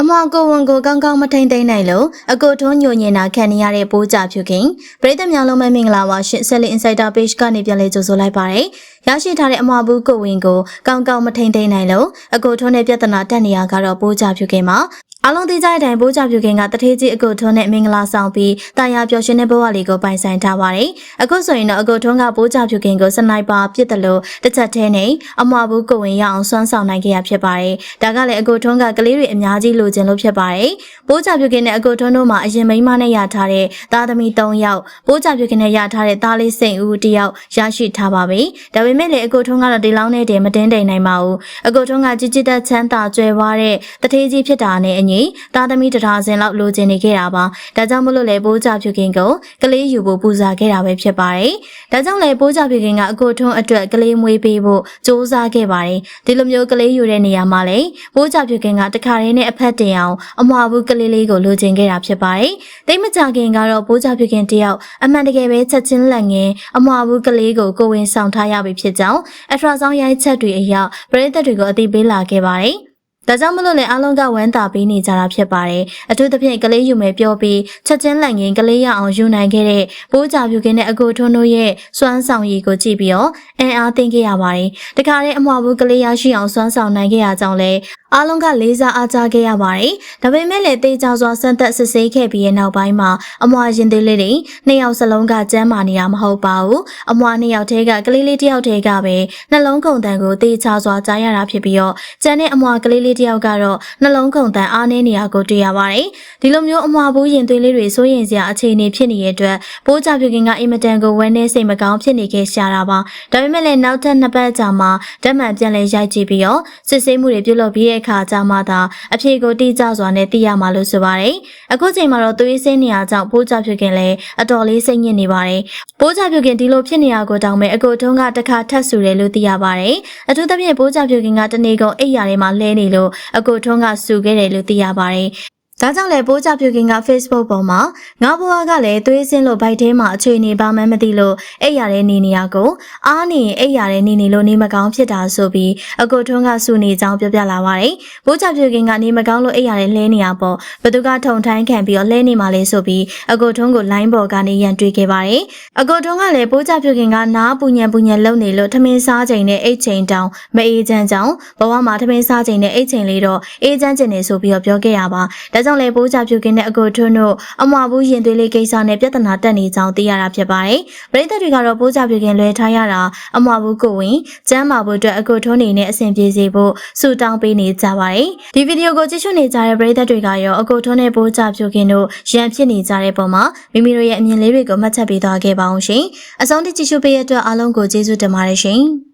အမကိုဝန်ကိုကောင်းကောင်းမထိန်သိမ့်နိုင်လို့အကိုထွန်းညိုညင်တာခံနေရတဲ့ပိုးကြဖြူခင်ပရိသတ်များလုံးပဲမင်္ဂလာပါရှင်ဆက်လက် Insider Page ကနေပြန်လဲကြိုဆိုလိုက်ပါရယ်ရရှိထားတဲ့အမဘူးကိုဝင်ကိုကောင်းကောင်းမထိန်သိမ့်နိုင်လို့အကိုထွန်းရဲ့ပြဿနာတက်နေရကတော့ပိုးကြဖြူခင်မှာ အလုံးသေးကြတဲ့အတိုင်းပိုးကြပြူခင်ကတထေးကြီးအကုတ်ထွန်းနဲ့မင်္ဂလာဆောင်ပြီးတာယာပျော်ရွှင်တဲ့ဘဝလေးကိုပိုင်ဆိုင်ထားပါတယ်။အခုဆိုရင်တော့အကုတ်ထွန်းကပိုးကြပြူခင်ကိုစနိုက်ပါပစ်တယ်လို့တစ်ချက်သေးနဲ့အမွာဘူးကိုဝင်ရအောင်စွမ်းဆောင်နိုင်ခဲ့ရဖြစ်ပါတယ်။ဒါကလည်းအကုတ်ထွန်းကကလေးတွေအများကြီးလိုချင်လို့ဖြစ်ပါတယ်။ပိုးကြပြူခင်နဲ့အကုတ်ထွန်းတို့မှာအရင်မိန်းမနဲ့ရထားတဲ့သားသမီး၃ယောက်ပိုးကြပြူခင်နဲ့ရထားတဲ့သားလေးစိန်ဦးတစ်ယောက်ရရှိထားပါပြီ။ဒါပေမဲ့လည်းအကုတ်ထွန်းကတော့ဒီလောင်းနဲ့တည်းမတင်းတိမ်နိုင်ပါဘူး။အကုတ်ထွန်းကជីជីတက်ချမ်းသာကြွယ်ဝတဲ့တထေးကြီးဖြစ်တာနဲ့အညီသားသမီးတရာစင်လောက်လိုချင်နေခဲ့တာပါ။ဒါကြောင့်မလို့လေပိုးကြဖြူခင်ကိုကလေးယူဖို့ပူဇော်ခဲ့တာပဲဖြစ်ပါတယ်။ဒါကြောင့်လေပိုးကြဖြူခင်ကအကိုထွန်းအတွက်ကလေးမွေးပေးဖို့စူးစမ်းခဲ့ပါတယ်။ဒီလိုမျိုးကလေးယူတဲ့နေရာမှာလေပိုးကြဖြူခင်ကတခါတည်းနဲ့အဖက်တင်အောင်အမွာဘူးကလေးလေးကိုလိုချင်ခဲ့တာဖြစ်ပါတယ်။တိတ်မကြခင်ကတော့ပိုးကြဖြူခင်တယောက်အမှန်တကယ်ပဲချက်ချင်းလက်ငင်းအမွာဘူးကလေးကိုကိုဝင်ဆောင်ထားရပြီဖြစ်ကြောင်းအထရာဆောင်ရိုက်ချက်တွေအရပရိသတ်တွေကိုအသိပေးလာခဲ့ပါတယ်။ ဒါကြောင့်မလို့လည်းအားလုံးကဝမ်းသာပေးနေကြတာဖြစ်ပါတယ်။အထူးသဖြင့်ကလေးယူမယ်ပြောပြီးချက်ချင်းလိုက်ငင်ကလေးရအောင်ယူနိုင်ခဲ့တဲ့ပိုးကြပြူကင်းတဲ့အကိုထွန်းတို့ရဲ့စွမ်းဆောင်ရည်ကိုကြည့်ပြီးတော့အံ့အားသင့်ခဲ့ရပါတယ်။တခါတည်းအမွာဘူးကလေးရရှိအောင်စွမ်းဆောင်နိုင်ခဲ့ရကြောင်းလည်း အားလုံးကလေးစားအားကြခဲ့ရပါတယ်။ဒါပေမဲ့လည်းတေချာစွာစမ်းသက်စစ်ဆေးခဲ့ပြီးရဲ့နောက်ပိုင်းမှာအမွာရင်သေးလေးတွေနှစ်ယောက်စလုံးကကျမ်းမာနေတာမဟုတ်ပါဘူး။အမွာနှစ်ယောက်ထဲကကလေးလေးတစ်ယောက်ထဲကပဲနှလုံးကုန်တန်ကိုတေချာစွာကြားရတာဖြစ်ပြီးတော့ကျန်တဲ့အမွာကလေးလေးတစ်ယောက်ကတော့နှလုံးကုန်တန်အားနည်းနေရကိုတွေ့ရပါတယ်။ဒီလိုမျိုးအမွာဘူးရင်သွေးလေးတွေစိုးရင်စရာအခြေအနေဖြစ်နေတဲ့အတွက်ပိုးကြပြခင်ကအင်မတန်ကိုဝမ်းနည်းစိတ်မကောင်းဖြစ်နေခဲ့ရှာတာပါ။ဒါပေမဲ့လည်းနောက်ထပ်နှစ်ပတ်ကြာမှဓာတ်မှန်ပြန်လဲရိုက်ကြည့်ပြီးတော့စစ်ဆေးမှုတွေပြုလုပ်ပြီးတဲ့အခါကျမှသာအဖြေကိုတိကျစွာနဲ့သိရမှာလို့ဆိုပါတယ်။အခုချိန်မှာတော့သွေးစင်းနေရကြောင့်ပိုးကြပြခင်လည်းအတော်လေးစိတ်ညစ်နေပါတယ်။ပိုးကြပြခင်ဒီလိုဖြစ်နေရကိုတောင်းမဲ့အကိုထုံးကတစ်ခါထပ်ဆူတယ်လို့သိရပါတယ်။အထူးသဖြင့်ပိုးကြပြခင်ကတနေ့ကုန်အိပ်ရာထဲမှာလဲနေလို့အကိုထုံးကဆူခဲ့တယ်လို့သိရပါတယ်။ ဒါကြောင့်လည်းပိုးကြပြူကင်က Facebook ပေါ်မှာငါဘွားကလည်းသွေးစင်းလို့ဘိုက်ထဲမှာအခြေအနေပါမှန်းမသိလို့အိပ်ရတဲ့နေနေရကိုအားနေအိပ်ရတဲ့နေနေလို့နေမကောင်းဖြစ်တာဆိုပြီးအကိုထွန်းကစူနေကြောင်းပြောပြလာပါတယ်။ပိုးကြပြူကင်ကနေမကောင်းလို့အိပ်ရတဲ့လဲနေရပေါ့ဘသူကထုံထိုင်းခံပြီးတော့လဲနေမှလဲဆိုပြီးအကိုထွန်းကိုလိုင်းပေါ်ကနေရန်တွေးခဲ့ပါတယ်။အကိုထွန်းကလည်းပိုးကြပြူကင်ကနားပူညံပူညံလုံနေလို့ထမင်းစားချိန်နဲ့အိတ်ချိန်တောင်မအေးချမ်းကြောင်းဘဝမှာထမင်းစားချိန်နဲ့အိတ်ချိန်လေးတော့အေးချမ်းကျင်နေဆိုပြီးတော့ပြောခဲ့ရပါ။ဒါကြောင့်လည်းပိုးကြပြုကင်းတဲ့အကိုထွန်းတို့အမွာဘူးရင်သွေးလေးကိစ္စနဲ့ပြဿနာတက်နေကြောင်းသိရတာဖြစ်ပါတယ်။ပရိသတ်တွေကတော့ပိုးကြပြုကင်းလွဲထားရတာအမွာဘူးကိုဝင်ကျမ်းမာဖို့အတွက်အကိုထွန်းနေနဲ့အဆင်ပြေစေဖို့ဆုတောင်းပေးနေကြပါတယ်။ဒီဗီဒီယိုကိုကြည့်ရှုနေကြတဲ့ပရိသတ်တွေကရောအကိုထွန်းနဲ့ပိုးကြပြုကင်းတို့ရန်ဖြစ်နေကြတဲ့ပုံမှာမိမိတို့ရဲ့အမြင်လေးတွေကိုမှတ်ချက်ပေးသွားခဲ့ပါအောင်ရှင်။အဆုံးထိကြည့်ရှုပေးရတဲ့အတွက်အားလုံးကိုကျေးဇူးတင်ပါတယ်ရှင်။